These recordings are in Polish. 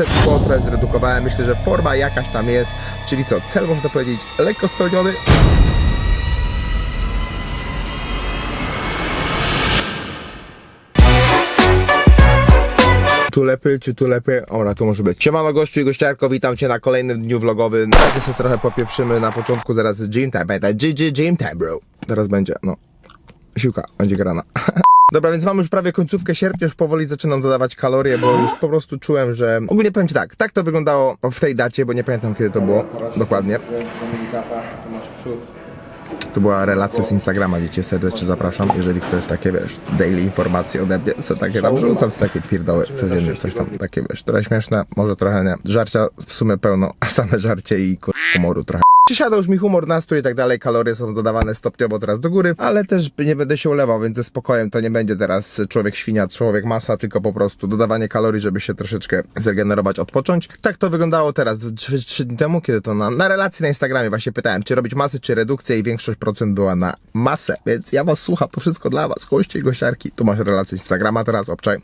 Wszystko trochę zredukowałem, myślę, że forma jakaś tam jest, czyli co, cel można powiedzieć lekko spełniony. Tu lepiej, czy tu lepiej? Ora, to może być. Siemano gościu i gościarko, witam cię na kolejnym dniu vlogowym. Razie sobie trochę popieprzymy na początku, zaraz gym time, pamiętaj, GG gym time, bro. Teraz będzie, no, siłka, będzie grana. Dobra, więc mam już prawie końcówkę sierpnia, już powoli zaczynam dodawać kalorie, bo już po prostu czułem, że... Ogólnie powiem Ci tak, tak to wyglądało w tej dacie, bo nie pamiętam kiedy to było dokładnie. To była relacja z Instagrama, gdzie cię serdecznie zapraszam, jeżeli chcesz takie, wiesz, daily informacje ode mnie, co takie tam wrzucam, z takie pierdoły codziennie, coś tam, takie, wiesz, trochę śmieszne, może trochę nie. Żarcia w sumie pełno, a same żarcie i kur... humoru trochę. Przysiadał już mi humor, nastrój i tak dalej, kalorie są dodawane stopniowo teraz do góry, ale też nie będę się ulewał, więc ze spokojem to nie będzie teraz człowiek świnia, człowiek masa, tylko po prostu dodawanie kalorii, żeby się troszeczkę zregenerować, odpocząć. Tak to wyglądało teraz, 3, dni temu, kiedy to na, na relacji na Instagramie właśnie pytałem, czy robić masę, czy redukcję i większość procent była na masę, więc ja was słucham, to wszystko dla was, goście i gościarki. Tu masz relację z Instagrama, teraz obczaj.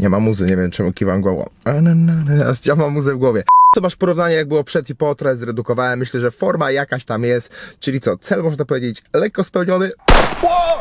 Nie ma muzy, nie wiem czemu kiwam głową. Ja mam muzę w głowie. To masz porównanie jak było przed i po, trochę zredukowałem. Myślę, że forma jakaś tam jest. Czyli co, cel można powiedzieć lekko spełniony.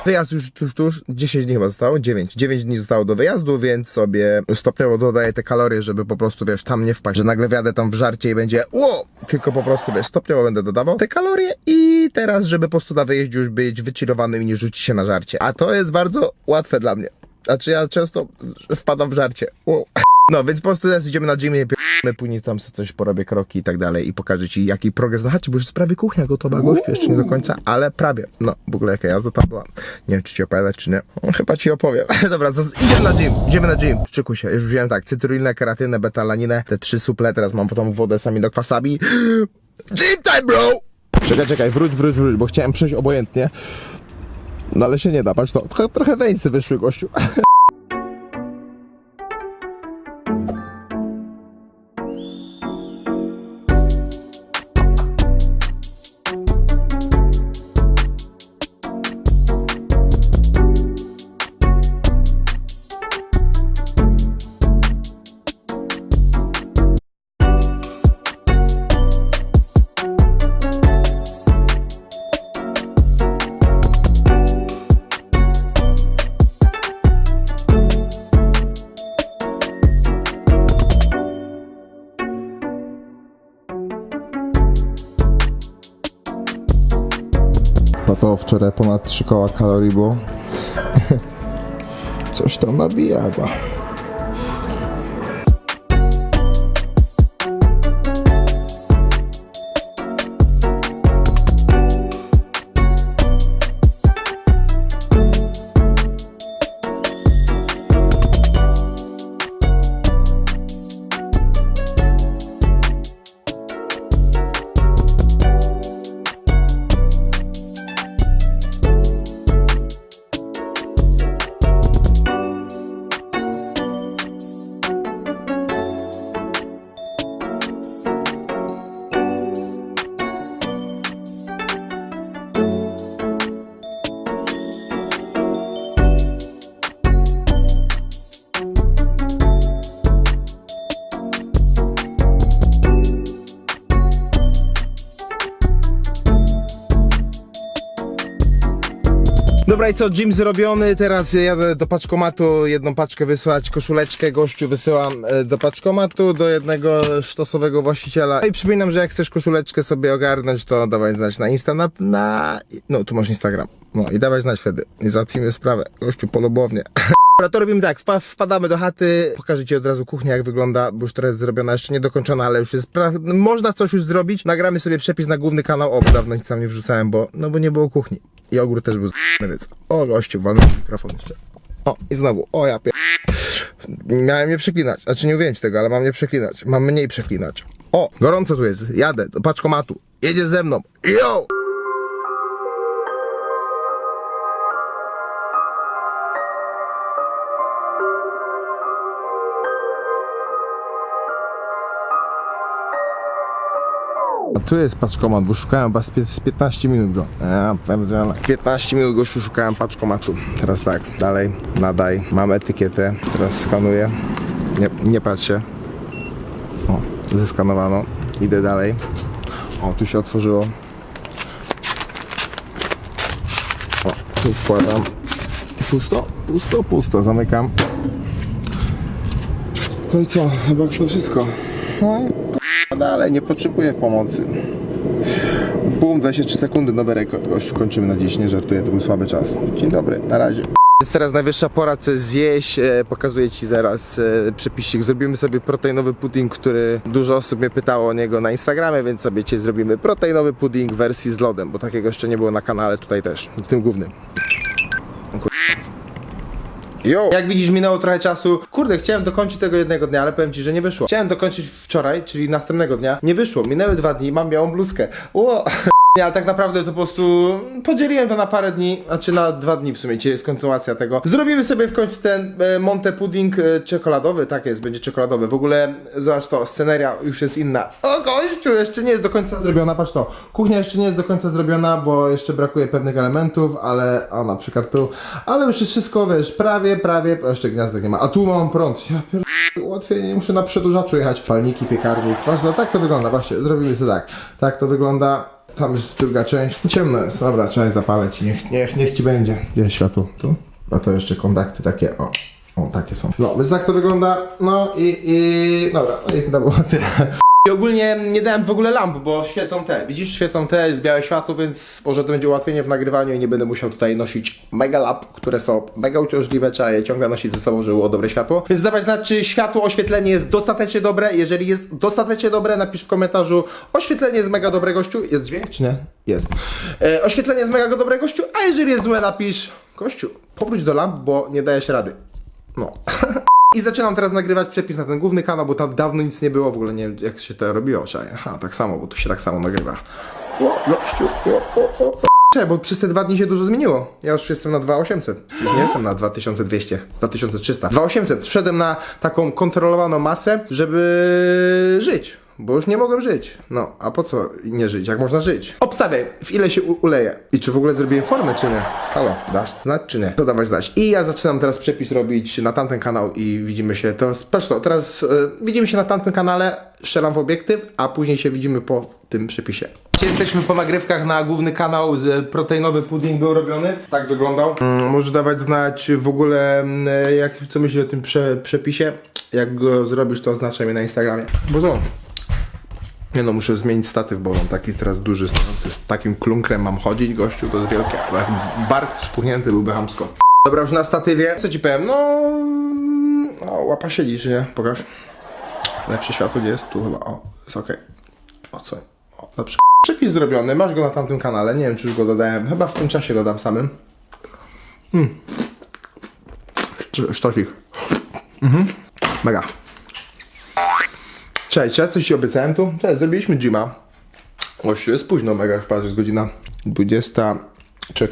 Wyjazd już tuż, tuż, 10 dni chyba zostało, 9. 9 dni zostało do wyjazdu, więc sobie stopniowo dodaję te kalorie, żeby po prostu, wiesz, tam nie wpaść, że nagle wjadę tam w żarcie i będzie ło! Tylko po prostu, wiesz, stopniowo będę dodawał te kalorie i teraz, żeby po prostu na wyjeździe już być wychillowanym i nie rzucić się na żarcie. A to jest bardzo łatwe dla mnie. Znaczy ja często wpadam w żarcie. Wow. No, więc po prostu teraz idziemy na gymie, my później tam sobie coś porobię kroki i tak dalej i pokażę ci jaki progres na chacie, bo już jest prawie kuchnia gotowa, gościu, jeszcze nie do końca, ale prawie. No, w ogóle jaka jazda tam była. Nie wiem, czy ci opowiadać, czy nie. No, chyba ci opowiem. Dobra, idziemy na gym, idziemy na gym. Szykuj się, już wziąłem tak, cytrylinę, keratynę, betalaninę, te trzy suple, teraz mam potem wodę z aminokwasami. Gym time, bro! Czekaj, czekaj, wróć, wróć, wróć, bo chciałem przejść obojętnie. No ale się nie da, patrz to. Trochę, trochę weńcy wyszły, gościu. No to wczoraj ponad 3 koła kalorii było. Coś tam nabija chyba. Dobra i co, gym zrobiony, teraz jadę do paczkomatu, jedną paczkę wysłać, koszuleczkę gościu wysyłam e, do paczkomatu, do jednego sztosowego właściciela. No I przypominam, że jak chcesz koszuleczkę sobie ogarnąć, to dawaj znać na Insta, na, na... no tu masz Instagram. No i dawaj znać wtedy, i załatwimy sprawę. Gościu polubownie. Dobra, to robimy tak, wpa- wpadamy do chaty, pokażę Ci od razu kuchnię jak wygląda, bo już trochę jest zrobiona, jeszcze nie dokończona, ale już jest, można coś już zrobić, nagramy sobie przepis na główny kanał, o, dawno nic tam nie wrzucałem, bo, no bo nie było kuchni. I ogór też był z***ny, więc, o gościu, walnę mikrofon jeszcze. O, i znowu, o ja pier... Miałem nie przeklinać, znaczy nie mówiłem tego, ale mam nie przeklinać, mam mniej przeklinać. O, gorąco tu jest, jadę do paczkomatu, jedziesz ze mną, yo! Tu jest paczkomat, bo szukałem chyba z pie- z 15 minut go. Ja, pierdziele. 15 minut go szukałem paczkomatu. Teraz tak, dalej, nadaj. Mam etykietę, teraz skanuję. Nie, nie patrz się. O, zeskanowano. Idę dalej. O, tu się otworzyło. O, tu wkładam. Pusto, pusto, pusto. Zamykam. No i co? Chyba to wszystko. No i dalej, nie potrzebuję pomocy. Bum, 23 sekundy, nowy rekord. Gościu, kończymy na dziś, nie żartuję, to był słaby czas. Dzień dobry, na razie. Jest teraz najwyższa pora coś zjeść. E, pokazuję Ci zaraz e, przepisik. Zrobimy sobie proteinowy pudding, który dużo osób mnie pytało o niego na Instagramie, więc sobie Cię zrobimy proteinowy pudding w wersji z lodem, bo takiego jeszcze nie było na kanale tutaj też, tym głównym. O kur- Jo! Jak widzisz, minęło trochę czasu. Kurde, chciałem dokończyć tego jednego dnia, ale powiem ci, że nie wyszło. Chciałem dokończyć wczoraj, czyli następnego dnia. Nie wyszło. Minęły dwa dni, mam białą bluzkę. Ło! Ale tak naprawdę to po prostu podzieliłem to na parę dni, znaczy na dwa dni w sumie, dzisiaj jest kontynuacja tego. Zrobimy sobie w końcu ten e, Monte Pudding e, czekoladowy, tak jest, będzie czekoladowy. W ogóle, zobacz to, sceneria już jest inna. O gościu, jeszcze nie jest do końca zrobiona, patrz to. Kuchnia jeszcze nie jest do końca zrobiona, bo jeszcze brakuje pewnych elementów, ale, a na przykład tu, ale już jest wszystko, wiesz, prawie, prawie, jeszcze gniazdek nie ma. A tu mam prąd, ja pier... łatwiej, nie muszę na przedłużaczu jechać. Palniki, piekarnik, patrz, no tak to wygląda, właśnie, zrobimy sobie tak. Tak to wygląda. Tam jest druga część. Ciemno jest, dobra, trzeba je zapalać. Niech, niech, niech ci będzie. Gdzie jest światło? Tu? A to jeszcze kontakty takie, o. O, takie są. No, więc tak to wygląda. No i, i dobra, no i to było tyle. I ogólnie nie dałem w ogóle lamp, bo świecą te. Widzisz, świecą te, jest białe światło, więc może to będzie ułatwienie w nagrywaniu i nie będę musiał tutaj nosić mega lamp, które są mega uciążliwe, trzeba je ciągle nosić ze sobą, żeby było dobre światło. Więc dawać znać, czy światło, oświetlenie jest dostatecznie dobre. Jeżeli jest dostatecznie dobre, napisz w komentarzu oświetlenie jest mega dobre gościu. Jest dźwięk, czy nie? Jest. E, oświetlenie jest mega dobre gościu, a jeżeli jest złe, napisz gościu, powróć do lamp, bo nie dajesz rady. No. I zaczynam teraz nagrywać przepis na ten główny kanał, bo tam dawno nic nie było, w ogóle nie wiem jak się to robiło. Aha, tak samo, bo tu się tak samo nagrywa. Czekaj, bo przez te dwa dni się dużo zmieniło. Ja już jestem na 2800. Już nie jestem na 2200, 2300. 2800. Wszedłem na taką kontrolowaną masę, żeby żyć. Bo już nie mogłem żyć. No, a po co nie żyć, jak można żyć? Obstawiaj, w ile się uleje. I czy w ogóle zrobiłem formę, czy nie? Halo, dasz znać, czy nie? To dawać znać. I ja zaczynam teraz przepis robić na tamten kanał i widzimy się. To, to, teraz e, widzimy się na tamtym kanale, strzelam w obiektyw, a później się widzimy po tym przepisie. Jesteśmy po nagrywkach na główny kanał, z- proteinowy pudding był robiony. Tak wyglądał. Mm, możesz dawać znać w ogóle, mm, jak, co myślisz o tym prze, przepisie. Jak go zrobisz, to oznaczaj mnie na Instagramie. Bo co? Nie no, muszę zmienić statyw, bo mam taki teraz duży stojący, z takim klunkrem mam chodzić, gościu, to jest wielkie, jak bark spuchnięty byłby hamsko. Dobra, już na statywie, co ci powiem, no... O, łapa siedzi, czy nie? Pokaż. Lepsze światło gdzie jest? Tu chyba, o, jest okej. O co? O, dobrze. Przepis zrobiony, masz go na tamtym kanale, nie wiem czy już go dodałem, chyba w tym czasie dodam samym. Mm. Szt- Sztosik. Mhm. Mega. Cześć, ja coś ci obiecałem tu? Cześć, zrobiliśmy gyma. Właściwie jest późno, mega już patrz, jest godzina 23.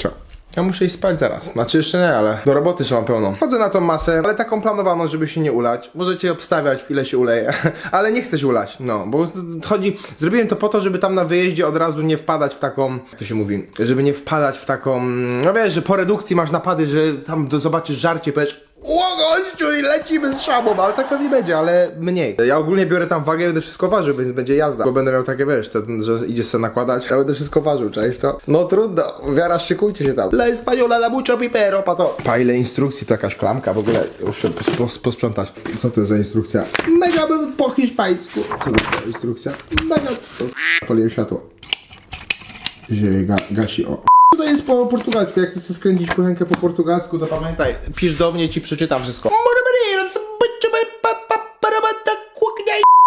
Ja muszę iść spać zaraz. Znaczy jeszcze nie, ale do roboty trzeba pełną. Chodzę na tą masę, ale taką planowaną, żeby się nie ulać. Możecie obstawiać, w ile się uleje, ale nie chcę się ulać, no, bo chodzi, zrobiłem to po to, żeby tam na wyjeździe od razu nie wpadać w taką, jak to się mówi, żeby nie wpadać w taką, no wiesz, że po redukcji masz napady, że tam zobaczysz żarcie, powiesz, o gościu i lecimy z szabą, ale tak pewnie będzie, ale mniej. Ja ogólnie biorę tam wagę i będę wszystko ważył, więc będzie jazda. Bo będę miał takie, wiesz, ten, że idziesz sobie nakładać, ja będę wszystko ważył, cześć to? No trudno, wiara, szykujcie się tam. La española, la mucho pipero, pato. Pa ile instrukcji, to jakaś klamka, w ogóle już się pos, pos, posprzątać. Co to jest za instrukcja? Mega bym po hiszpańsku. Co to jest za instrukcja? Mega... Poliłem światło. Się ga, gasi, o. To jest po portugalsku, jak chcesz skręcić kuchenkę po portugalsku, to pamiętaj, pisz do mnie ci przeczytam wszystko.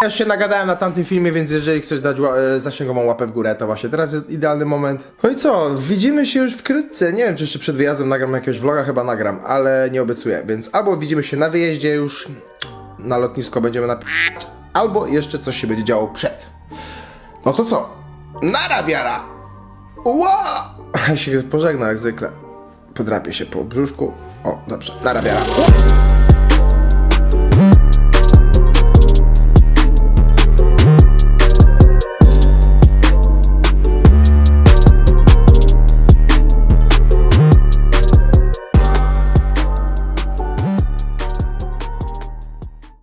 Ja się nagadałem na tamtym filmie, więc jeżeli chcesz dać e, zasięgową łapę w górę, to właśnie teraz jest idealny moment. No i co, widzimy się już wkrótce. Nie wiem, czy jeszcze przed wyjazdem nagram jakiegoś vloga, chyba nagram, ale nie obiecuję. Więc albo widzimy się na wyjeździe już, na lotnisko będziemy na albo jeszcze coś się będzie działo przed. No to co? Nara wiara! Ła! Się pożegna jak zwykle. Podrapię się po brzuszku. O, dobrze, nara wiara. Ła!